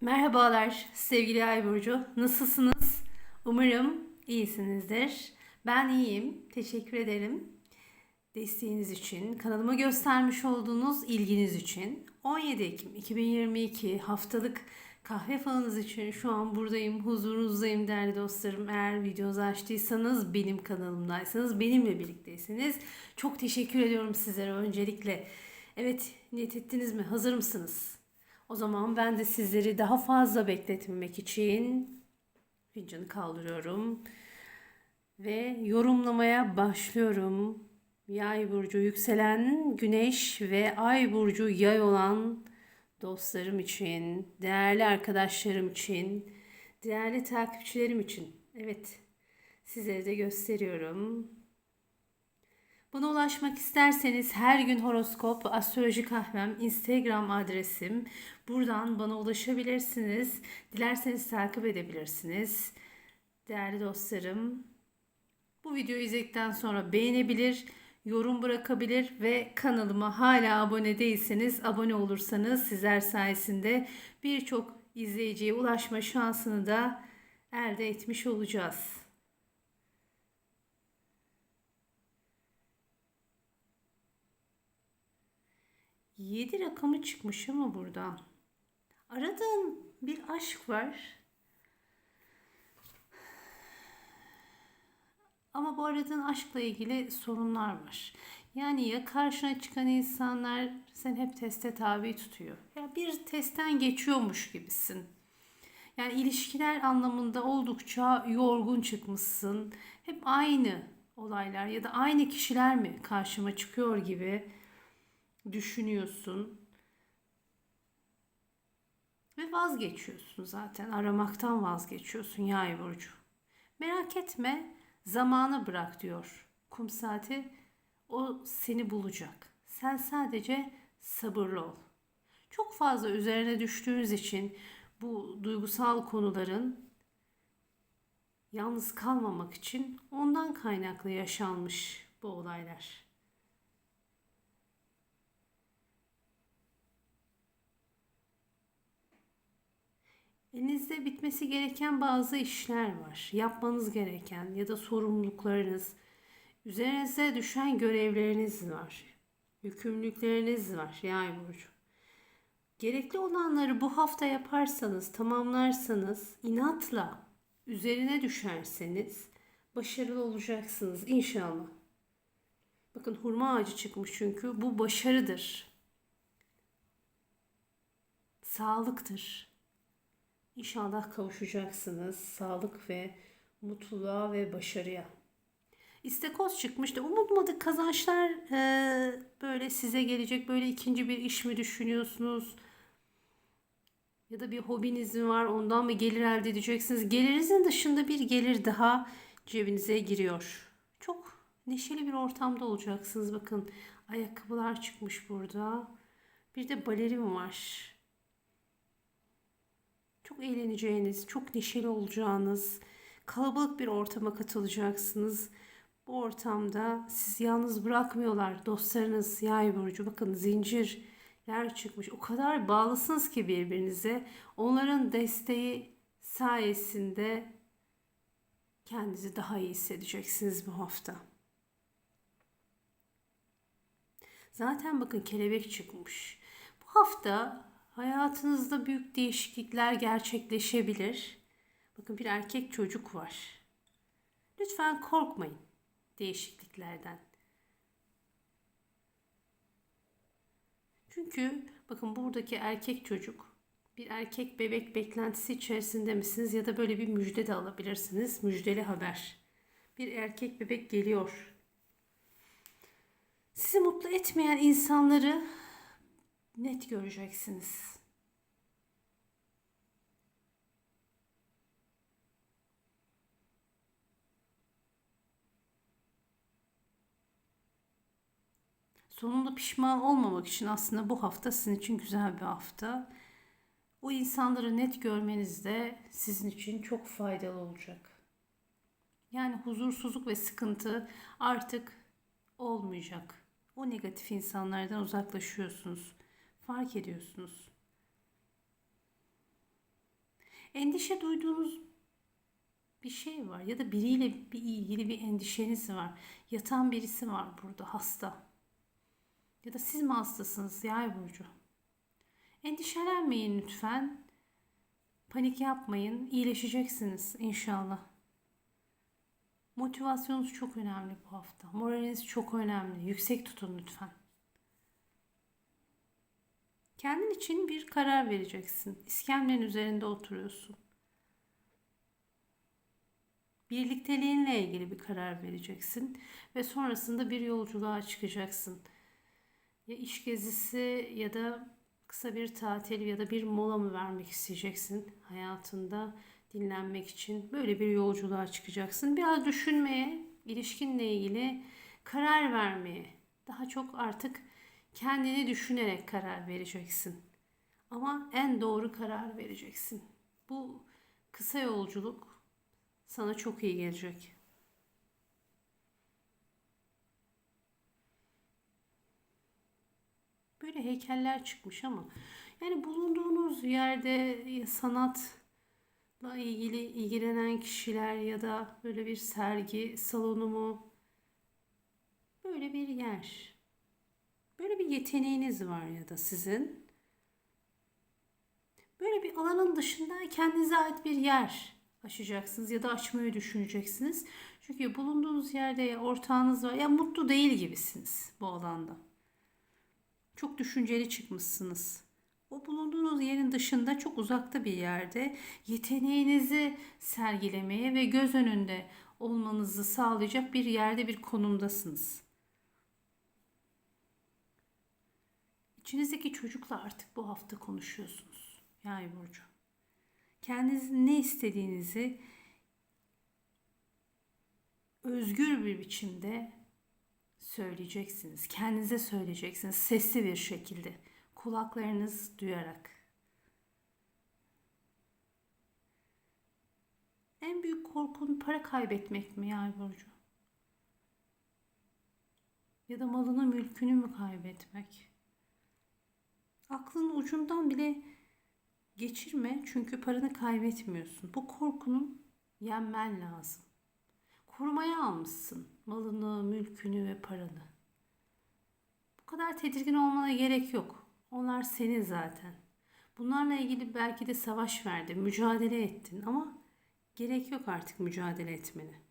Merhabalar sevgili Ay Burcu. Nasılsınız? Umarım iyisinizdir. Ben iyiyim. Teşekkür ederim. Desteğiniz için, kanalıma göstermiş olduğunuz ilginiz için 17 Ekim 2022 haftalık kahve falınız için şu an buradayım, huzurunuzdayım değerli dostlarım. Eğer videonuzu açtıysanız, benim kanalımdaysanız, benimle birlikteyseniz çok teşekkür ediyorum sizlere öncelikle. Evet, niyet ettiniz mi? Hazır mısınız? O zaman ben de sizleri daha fazla bekletmemek için fincanı kaldırıyorum ve yorumlamaya başlıyorum. Yay burcu yükselen güneş ve ay burcu yay olan dostlarım için, değerli arkadaşlarım için, değerli takipçilerim için. Evet, sizlere de gösteriyorum. Bana ulaşmak isterseniz her gün horoskop, astroloji kahvem, Instagram adresim. Buradan bana ulaşabilirsiniz. Dilerseniz takip edebilirsiniz. Değerli dostlarım, bu videoyu izledikten sonra beğenebilir, yorum bırakabilir ve kanalıma hala abone değilseniz abone olursanız sizler sayesinde birçok izleyiciye ulaşma şansını da elde etmiş olacağız. Yedi rakamı çıkmış ama burada. Aradığın bir aşk var. Ama bu aradığın aşkla ilgili sorunlar var. Yani ya karşına çıkan insanlar sen hep teste tabi tutuyor. Ya bir testten geçiyormuş gibisin. Yani ilişkiler anlamında oldukça yorgun çıkmışsın. Hep aynı olaylar ya da aynı kişiler mi karşıma çıkıyor gibi düşünüyorsun. Ve vazgeçiyorsun zaten. Aramaktan vazgeçiyorsun yay burcu. Merak etme, zamanı bırak diyor. Kum saati o seni bulacak. Sen sadece sabırlı ol. Çok fazla üzerine düştüğünüz için bu duygusal konuların yalnız kalmamak için ondan kaynaklı yaşanmış bu olaylar. Elinizde bitmesi gereken bazı işler var. Yapmanız gereken ya da sorumluluklarınız, üzerinize düşen görevleriniz var. Yükümlülükleriniz var yay burcu. Gerekli olanları bu hafta yaparsanız, tamamlarsanız, inatla üzerine düşerseniz başarılı olacaksınız inşallah. Bakın hurma ağacı çıkmış çünkü bu başarıdır. Sağlıktır. İnşallah kavuşacaksınız sağlık ve mutluluğa ve başarıya. İstekoz çıkmıştı. Umulmadık kazançlar e, böyle size gelecek. Böyle ikinci bir iş mi düşünüyorsunuz? Ya da bir hobiniz mi var? Ondan mı gelir elde edeceksiniz? Gelirinizin dışında bir gelir daha cebinize giriyor. Çok neşeli bir ortamda olacaksınız. Bakın ayakkabılar çıkmış burada. Bir de balerin var. Çok eğleneceğiniz, çok neşeli olacağınız, kalabalık bir ortama katılacaksınız. Bu ortamda sizi yalnız bırakmıyorlar. Dostlarınız yay burcu bakın zincir yer çıkmış. O kadar bağlısınız ki birbirinize. Onların desteği sayesinde kendinizi daha iyi hissedeceksiniz bu hafta. Zaten bakın kelebek çıkmış. Bu hafta hayatınızda büyük değişiklikler gerçekleşebilir. Bakın bir erkek çocuk var. Lütfen korkmayın değişikliklerden. Çünkü bakın buradaki erkek çocuk bir erkek bebek beklentisi içerisinde misiniz ya da böyle bir müjde de alabilirsiniz. Müjdeli haber. Bir erkek bebek geliyor. Sizi mutlu etmeyen insanları net göreceksiniz. Sonunda pişman olmamak için aslında bu hafta sizin için güzel bir hafta. O insanları net görmeniz de sizin için çok faydalı olacak. Yani huzursuzluk ve sıkıntı artık olmayacak. O negatif insanlardan uzaklaşıyorsunuz. Fark ediyorsunuz. Endişe duyduğunuz bir şey var ya da biriyle bir ilgili bir endişeniz var. Yatan birisi var burada hasta. Ya da siz mi hastasınız Yay burcu? Endişelenmeyin lütfen. Panik yapmayın. İyileşeceksiniz inşallah. Motivasyonunuz çok önemli bu hafta. Moraliniz çok önemli. Yüksek tutun lütfen. Kendin için bir karar vereceksin. İskemlenin üzerinde oturuyorsun. Birlikteliğinle ilgili bir karar vereceksin ve sonrasında bir yolculuğa çıkacaksın. Ya iş gezisi ya da kısa bir tatil ya da bir mola mı vermek isteyeceksin hayatında dinlenmek için böyle bir yolculuğa çıkacaksın. Biraz düşünmeye, ilişkinle ilgili karar vermeye, daha çok artık kendini düşünerek karar vereceksin. Ama en doğru karar vereceksin. Bu kısa yolculuk sana çok iyi gelecek. Böyle heykeller çıkmış ama yani bulunduğunuz yerde sanatla ilgili ilgilenen kişiler ya da böyle bir sergi salonu mu böyle bir yer. Yeteneğiniz var ya da sizin. Böyle bir alanın dışında kendinize ait bir yer açacaksınız ya da açmayı düşüneceksiniz. Çünkü bulunduğunuz yerde ya ortağınız var ya mutlu değil gibisiniz bu alanda. Çok düşünceli çıkmışsınız. O bulunduğunuz yerin dışında çok uzakta bir yerde yeteneğinizi sergilemeye ve göz önünde olmanızı sağlayacak bir yerde bir konumdasınız. İçinizdeki çocukla artık bu hafta konuşuyorsunuz. Yay burcu. Kendinizin ne istediğinizi özgür bir biçimde söyleyeceksiniz. Kendinize söyleyeceksiniz sesli bir şekilde. Kulaklarınız duyarak. En büyük korkun para kaybetmek mi Yay burcu? Ya da malını mülkünü mü kaybetmek? Aklın ucundan bile geçirme çünkü paranı kaybetmiyorsun. Bu korkunun yenmen lazım. Korumaya almışsın malını, mülkünü ve paranı. Bu kadar tedirgin olmana gerek yok. Onlar senin zaten. Bunlarla ilgili belki de savaş verdin, mücadele ettin ama gerek yok artık mücadele etmene.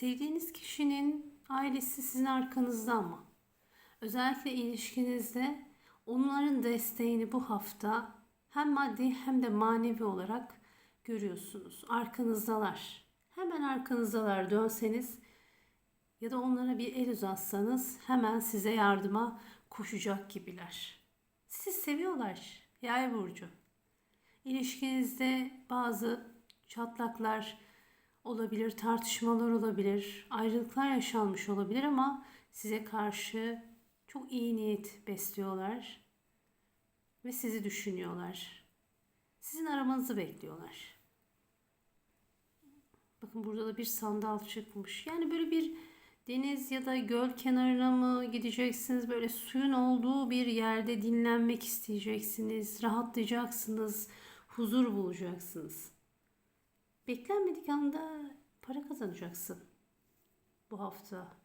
Sevdiğiniz kişinin ailesi sizin arkanızda ama özellikle ilişkinizde onların desteğini bu hafta hem maddi hem de manevi olarak görüyorsunuz. Arkanızdalar. Hemen arkanızdalar dönseniz ya da onlara bir el uzatsanız hemen size yardıma koşacak gibiler. Sizi seviyorlar. Yay burcu. İlişkinizde bazı çatlaklar, olabilir, tartışmalar olabilir, ayrılıklar yaşanmış olabilir ama size karşı çok iyi niyet besliyorlar ve sizi düşünüyorlar. Sizin aramanızı bekliyorlar. Bakın burada da bir sandal çıkmış. Yani böyle bir deniz ya da göl kenarına mı gideceksiniz? Böyle suyun olduğu bir yerde dinlenmek isteyeceksiniz, rahatlayacaksınız, huzur bulacaksınız. Beklenmedik anda para kazanacaksın bu hafta.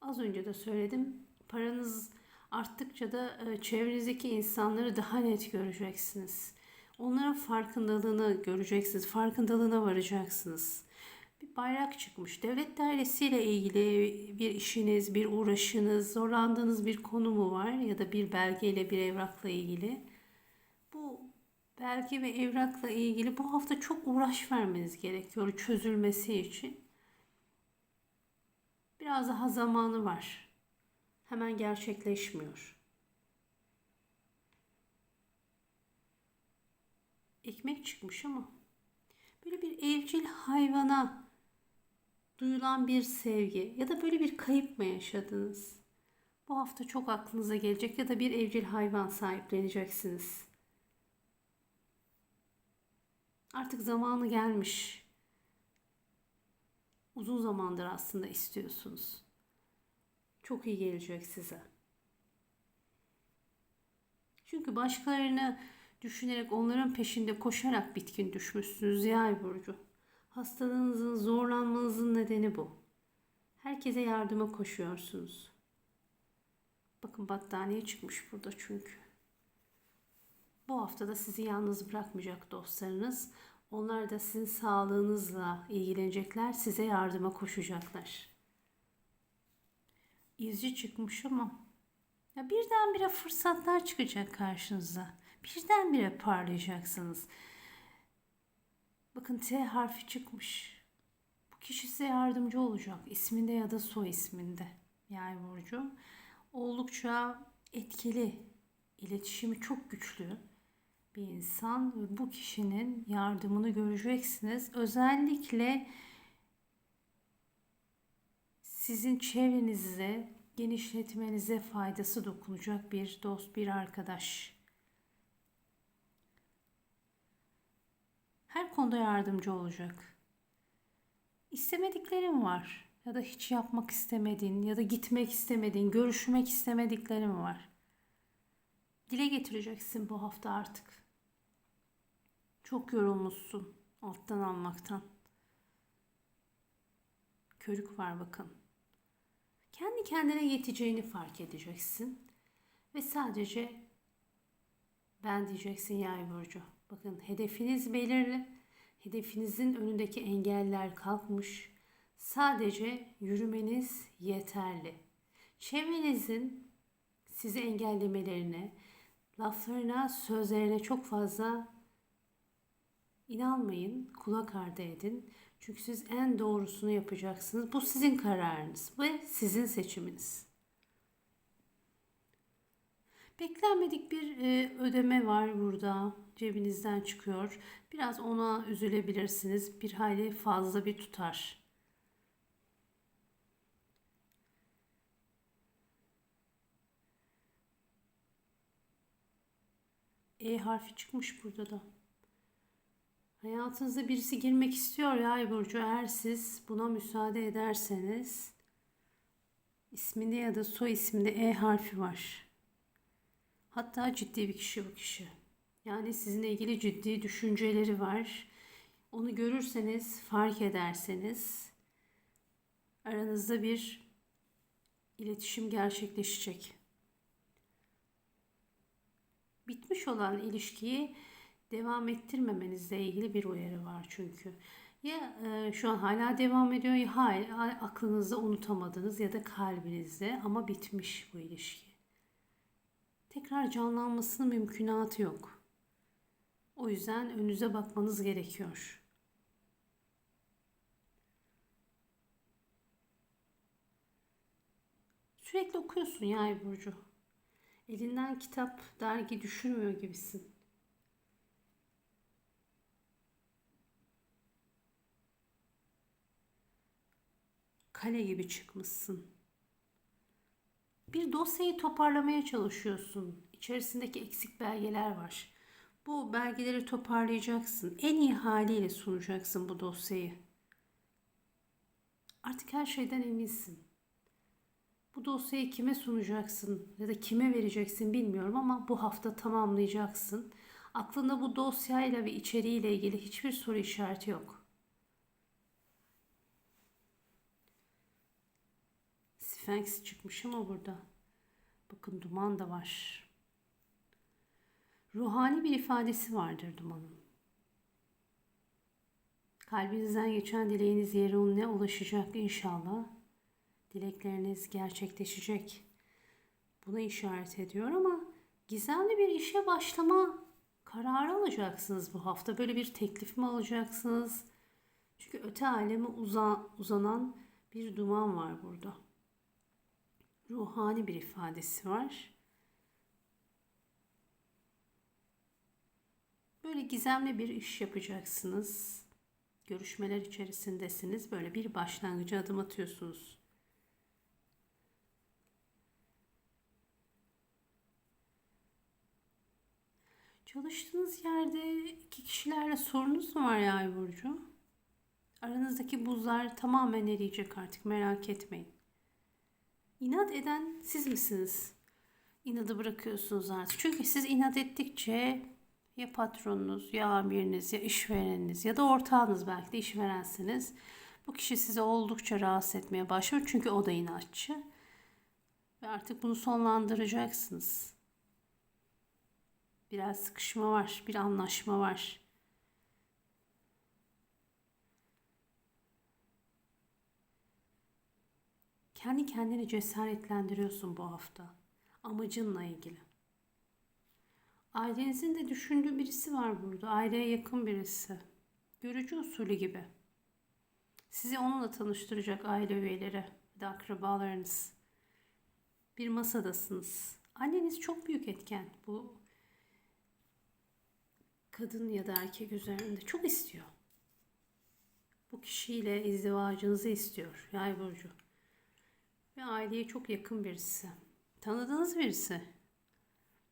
Az önce de söyledim. Paranız arttıkça da e, çevrenizdeki insanları daha net göreceksiniz. Onların farkındalığını göreceksiniz. Farkındalığına varacaksınız. Bir bayrak çıkmış. Devlet dairesiyle ilgili bir işiniz, bir uğraşınız, zorlandığınız bir konu mu var ya da bir belgeyle, bir evrakla ilgili belge ve evrakla ilgili bu hafta çok uğraş vermeniz gerekiyor çözülmesi için. Biraz daha zamanı var. Hemen gerçekleşmiyor. Ekmek çıkmış ama böyle bir evcil hayvana duyulan bir sevgi ya da böyle bir kayıp mı yaşadınız? Bu hafta çok aklınıza gelecek ya da bir evcil hayvan sahipleneceksiniz. Artık zamanı gelmiş. Uzun zamandır aslında istiyorsunuz. Çok iyi gelecek size. Çünkü başkalarını düşünerek onların peşinde koşarak bitkin düşmüşsünüz yay burcu. Hastalığınızın zorlanmanızın nedeni bu. Herkese yardıma koşuyorsunuz. Bakın battaniye çıkmış burada çünkü. Bu hafta da sizi yalnız bırakmayacak dostlarınız. Onlar da sizin sağlığınızla ilgilenecekler, size yardıma koşacaklar. İzci çıkmış ama ya birdenbire fırsatlar çıkacak karşınıza. Birdenbire parlayacaksınız. Bakın T harfi çıkmış. Bu kişi size yardımcı olacak. isminde ya da soy isminde. Yay burcu. Oldukça etkili, iletişimi çok güçlü bir insan ve bu kişinin yardımını göreceksiniz. Özellikle sizin çevrenize genişletmenize faydası dokunacak bir dost, bir arkadaş. Her konuda yardımcı olacak. İstemediklerim var ya da hiç yapmak istemediğin ya da gitmek istemediğin, görüşmek istemediklerim var. Dile getireceksin bu hafta artık. Çok yorulmuşsun alttan almaktan. Körük var bakın. Kendi kendine yeteceğini fark edeceksin. Ve sadece ben diyeceksin yay burcu. Bakın hedefiniz belirli. Hedefinizin önündeki engeller kalkmış. Sadece yürümeniz yeterli. Çevrenizin sizi engellemelerine, laflarına, sözlerine çok fazla inanmayın, kulak ardı edin. Çünkü siz en doğrusunu yapacaksınız. Bu sizin kararınız ve sizin seçiminiz. Beklenmedik bir e, ödeme var burada. Cebinizden çıkıyor. Biraz ona üzülebilirsiniz. Bir hayli fazla bir tutar. E harfi çıkmış burada da. Hayatınıza birisi girmek istiyor ya Ay Burcu. Eğer siz buna müsaade ederseniz isminde ya da soy isminde E harfi var. Hatta ciddi bir kişi bu kişi. Yani sizinle ilgili ciddi düşünceleri var. Onu görürseniz, fark ederseniz aranızda bir iletişim gerçekleşecek. Bitmiş olan ilişkiyi devam ettirmemenizle ilgili bir uyarı var çünkü. Ya e, şu an hala devam ediyor ya hayır aklınızda unutamadınız ya da kalbinizde ama bitmiş bu ilişki. Tekrar canlanmasının mümkünatı yok. O yüzden önünüze bakmanız gerekiyor. Sürekli okuyorsun ya Ay Burcu. Elinden kitap, dergi düşürmüyor gibisin. Kale gibi çıkmışsın. Bir dosyayı toparlamaya çalışıyorsun. İçerisindeki eksik belgeler var. Bu belgeleri toparlayacaksın. En iyi haliyle sunacaksın bu dosyayı. Artık her şeyden eminsin. Bu dosyayı kime sunacaksın ya da kime vereceksin bilmiyorum ama bu hafta tamamlayacaksın. Aklında bu dosyayla ve içeriğiyle ilgili hiçbir soru işareti yok. Sphinx çıkmış ama burada. Bakın duman da var. Ruhani bir ifadesi vardır dumanın. Kalbinizden geçen dileğiniz yerine ulaşacak inşallah. Dilekleriniz gerçekleşecek. Buna işaret ediyor ama gizemli bir işe başlama kararı alacaksınız bu hafta. Böyle bir teklif mi alacaksınız? Çünkü öte aleme uza, uzanan bir duman var burada ruhani bir ifadesi var. Böyle gizemli bir iş yapacaksınız. Görüşmeler içerisindesiniz. Böyle bir başlangıcı adım atıyorsunuz. Çalıştığınız yerde iki kişilerle sorunuz mu var Yay burcu? Aranızdaki buzlar tamamen eriyecek artık merak etmeyin. İnat eden siz misiniz? İnadı bırakıyorsunuz artık. Çünkü siz inat ettikçe ya patronunuz ya amiriniz ya işvereniniz ya da ortağınız belki de işverensiniz. Bu kişi sizi oldukça rahatsız etmeye başlıyor çünkü o da inatçı. Ve artık bunu sonlandıracaksınız. Biraz sıkışma var, bir anlaşma var. Kendi kendini cesaretlendiriyorsun bu hafta. Amacınla ilgili. Ailenizin de düşündüğü birisi var burada. Aileye yakın birisi. Görücü usulü gibi. Sizi onunla tanıştıracak aile üyeleri da akrabalarınız. Bir masadasınız. Anneniz çok büyük etken bu kadın ya da erkek üzerinde. Çok istiyor. Bu kişiyle izdivacınızı istiyor. Yay burcu. Ve aileye çok yakın birisi. Tanıdığınız birisi.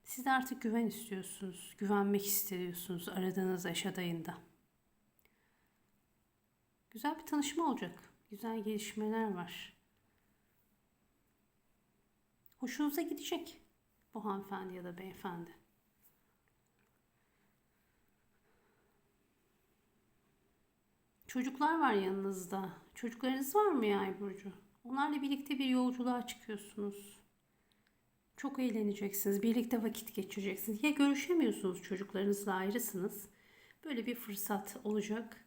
Siz de artık güven istiyorsunuz. Güvenmek istiyorsunuz aradığınız eş adayında. Güzel bir tanışma olacak. Güzel gelişmeler var. Hoşunuza gidecek bu hanımefendi ya da beyefendi. Çocuklar var yanınızda. Çocuklarınız var mı Yay Burcu? Onlarla birlikte bir yolculuğa çıkıyorsunuz. Çok eğleneceksiniz. Birlikte vakit geçireceksiniz. Ya görüşemiyorsunuz çocuklarınızla ayrısınız. Böyle bir fırsat olacak.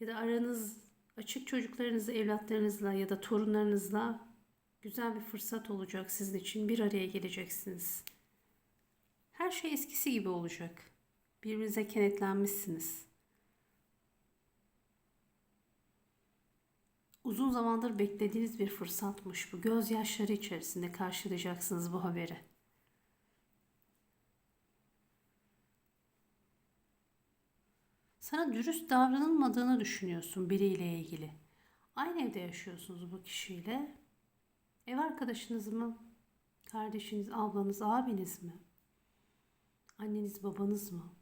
Ya da aranız açık çocuklarınızla, evlatlarınızla ya da torunlarınızla güzel bir fırsat olacak sizin için. Bir araya geleceksiniz. Her şey eskisi gibi olacak. Birbirinize kenetlenmişsiniz. Uzun zamandır beklediğiniz bir fırsatmış bu. Gözyaşları içerisinde karşılayacaksınız bu haberi. Sana dürüst davranılmadığını düşünüyorsun biriyle ilgili. Aynı evde yaşıyorsunuz bu kişiyle. Ev arkadaşınız mı? Kardeşiniz, ablanız, abiniz mi? Anneniz, babanız mı?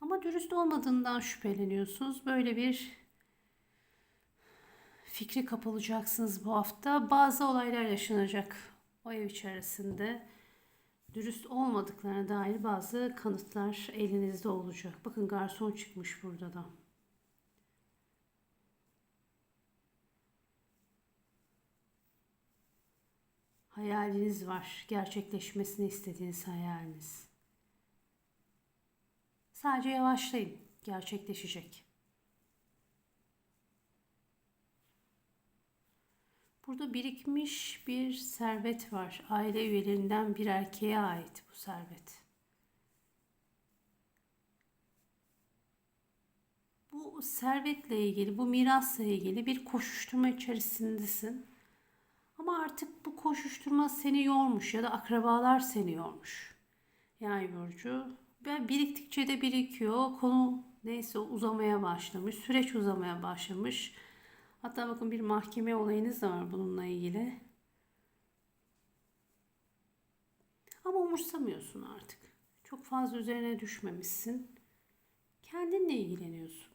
Ama dürüst olmadığından şüpheleniyorsunuz. Böyle bir fikri kapılacaksınız bu hafta. Bazı olaylar yaşanacak o ev içerisinde. Dürüst olmadıklarına dair bazı kanıtlar elinizde olacak. Bakın garson çıkmış burada da. Hayaliniz var. Gerçekleşmesini istediğiniz hayaliniz. Sadece yavaşlayın. Gerçekleşecek. Burada birikmiş bir servet var. Aile üyelerinden bir erkeğe ait bu servet. Bu servetle ilgili, bu mirasla ilgili bir koşuşturma içerisindesin. Ama artık bu koşuşturma seni yormuş ya da akrabalar seni yormuş. Yani Burcu. Ve biriktikçe de birikiyor. Konu neyse uzamaya başlamış. Süreç uzamaya başlamış. Hatta bakın bir mahkeme olayınız da var bununla ilgili. Ama umursamıyorsun artık. Çok fazla üzerine düşmemişsin. Kendinle ilgileniyorsun.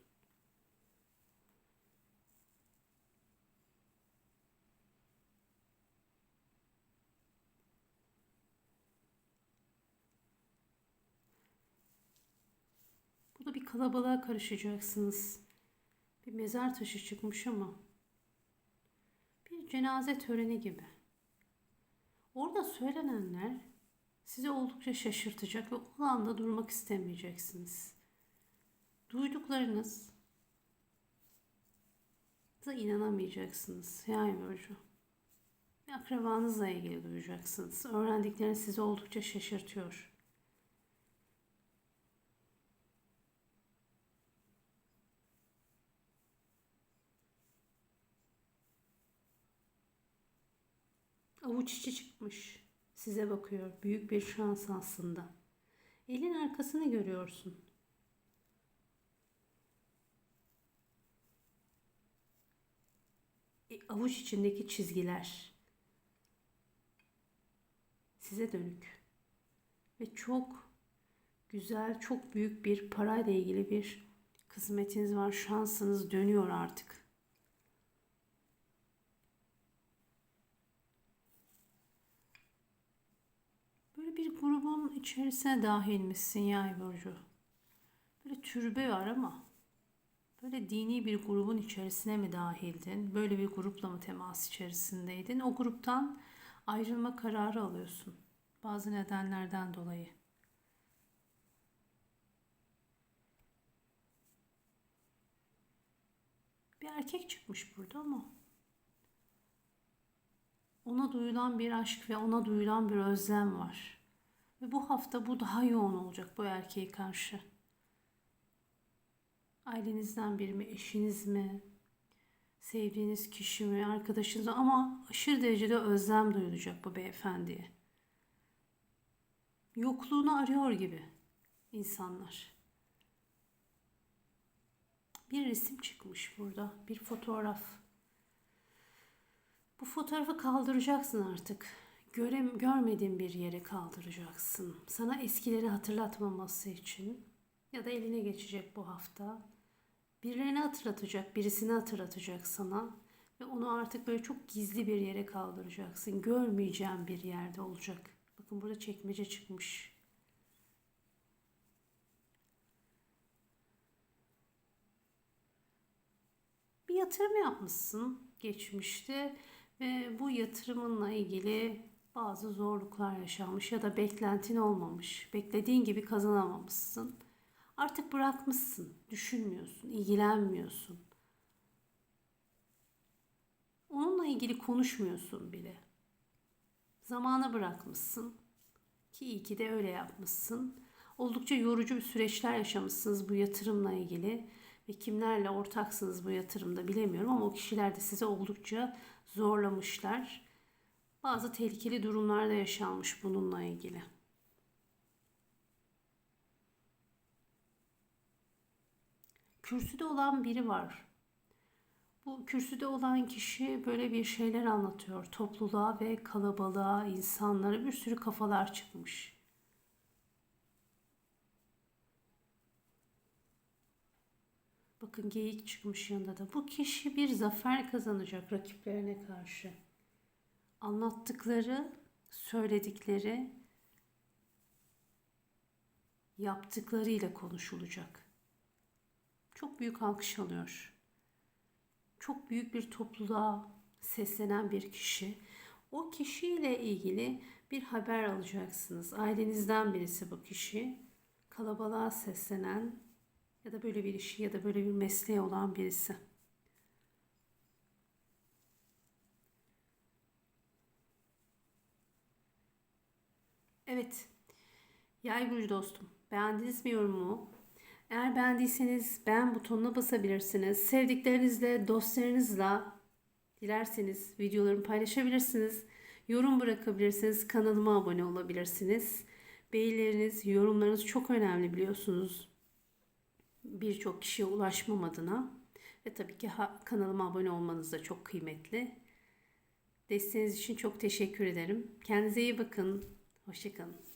Burada bir kalabalığa karışacaksınız. Bir mezar taşı çıkmış ama bir cenaze töreni gibi. Orada söylenenler sizi oldukça şaşırtacak ve o anda durmak istemeyeceksiniz. Duyduklarınız da inanamayacaksınız. Yani Burcu. Bir akrabanızla ilgili duyacaksınız. Öğrendikleriniz sizi oldukça şaşırtıyor. Avuç içi çıkmış. Size bakıyor. Büyük bir şans aslında. Elin arkasını görüyorsun. E, avuç içindeki çizgiler size dönük ve çok güzel, çok büyük bir parayla ilgili bir kısmetiniz var. Şansınız dönüyor artık. Bir grubun içerisine dahilmişsin yay burcu. Böyle türbe var ama böyle dini bir grubun içerisine mi dahildin? Böyle bir grupla mı temas içerisindeydin? O gruptan ayrılma kararı alıyorsun. Bazı nedenlerden dolayı. Bir erkek çıkmış burada ama ona duyulan bir aşk ve ona duyulan bir özlem var. Ve bu hafta bu daha yoğun olacak bu erkeğe karşı. Ailenizden biri mi, eşiniz mi, sevdiğiniz kişi mi, arkadaşınız mı? ama aşırı derecede özlem duyulacak bu beyefendiye. Yokluğunu arıyor gibi insanlar. Bir resim çıkmış burada, bir fotoğraf. Bu fotoğrafı kaldıracaksın artık. Görem, görmediğin bir yere kaldıracaksın. Sana eskileri hatırlatmaması için ya da eline geçecek bu hafta. Birilerini hatırlatacak, birisini hatırlatacak sana ve onu artık böyle çok gizli bir yere kaldıracaksın. Görmeyeceğin bir yerde olacak. Bakın burada çekmece çıkmış. Bir yatırım yapmışsın geçmişte ve bu yatırımınla ilgili bazı zorluklar yaşanmış ya da beklentin olmamış. Beklediğin gibi kazanamamışsın. Artık bırakmışsın, düşünmüyorsun, ilgilenmiyorsun. Onunla ilgili konuşmuyorsun bile. Zamana bırakmışsın. Ki iyi ki de öyle yapmışsın. Oldukça yorucu bir süreçler yaşamışsınız bu yatırımla ilgili ve kimlerle ortaksınız bu yatırımda bilemiyorum ama o kişiler de size oldukça zorlamışlar. Bazı tehlikeli durumlar da yaşanmış bununla ilgili. Kürsüde olan biri var. Bu kürsüde olan kişi böyle bir şeyler anlatıyor. Topluluğa ve kalabalığa, insanlara bir sürü kafalar çıkmış. Bakın geyik çıkmış yanında da. Bu kişi bir zafer kazanacak rakiplerine karşı. Anlattıkları, söyledikleri, yaptıklarıyla konuşulacak. Çok büyük alkış alıyor. Çok büyük bir topluluğa seslenen bir kişi. O kişiyle ilgili bir haber alacaksınız. Ailenizden birisi bu kişi. Kalabalığa seslenen ya da böyle bir işi ya da böyle bir mesleği olan birisi. Evet. Yay burcu dostum. Beğendiniz mi yorumumu? Eğer beğendiyseniz beğen butonuna basabilirsiniz. Sevdiklerinizle, dostlarınızla dilerseniz videolarımı paylaşabilirsiniz. Yorum bırakabilirsiniz. Kanalıma abone olabilirsiniz. Beğenileriniz, yorumlarınız çok önemli biliyorsunuz. Birçok kişiye ulaşmam adına. Ve tabii ki kanalıma abone olmanız da çok kıymetli. Desteğiniz için çok teşekkür ederim. Kendinize iyi bakın. Hoşçakalın.